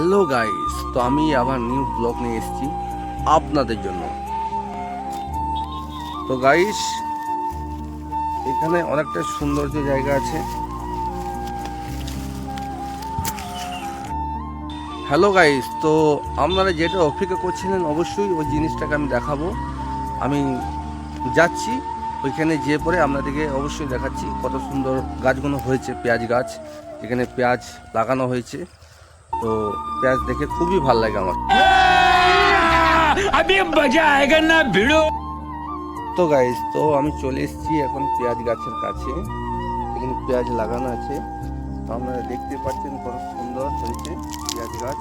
Hello guys তো আমি আবার নিউ ব্লগ নিয়ে এসেছি আপনাদের জন্য। তো গাইস এখানে অনেকটা সৌন্দর্য জায়গা আছে। হ্যালো গাইস তো আপনারা যেটা অপেক্ষা করছিলেন, অবশ্যই ওই জিনিসটাকে আমি দেখাবো। আমি যাচ্ছি, ওইখানে যেয়ে পরে আপনাদেরকে অবশ্যই দেখাচ্ছি কত সুন্দর গাছগুলো হয়েছে, পেঁয়াজ গাছ। এখানে পেঁয়াজ লাগানো হয়েছে। তো পেঁয়াজ দেখে খুবই ভালো লাগে আমার। তো গাইস তো আমি চলে এসেছি এখন পেঁয়াজ গাছের কাছে। এখানে পেঁয়াজ লাগানো আছে। তো আপনারা দেখতে পাচ্ছেন কত সুন্দর হয়েছে পেঁয়াজ গাছ।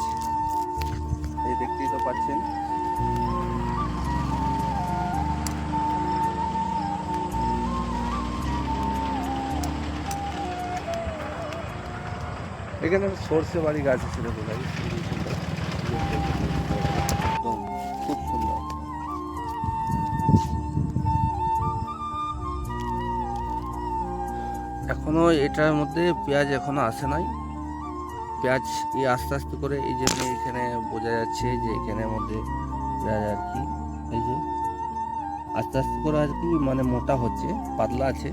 এই দেখতেই তো পাচ্ছেন। এখানে সর্ষে বাড়ি গাছ একদম খুব সুন্দর। এখনও এটার মধ্যে পেঁয়াজ এখনও আসে নাই। পেঁয়াজ এই আস্তে আস্তে করে এই জন্য এখানে বোঝা যাচ্ছে যে এখানের মধ্যে পেঁয়াজ আর কি, এই যে। আস্তে আস্তে করে আর কি মানে মোটা হচ্ছে, পাতলা আছে।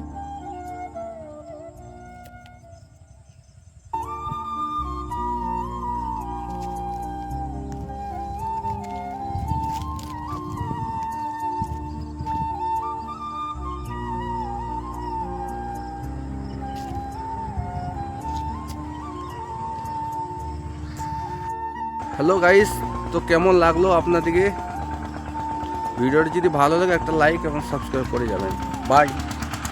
হ্যালো গাইস, তো কেমন লাগল আপনাদেরকে? ভিডিওটি যদি ভালো লাগে, একটা লাইক এবং সাবস্ক্রাইব করে যাবেন। বাই।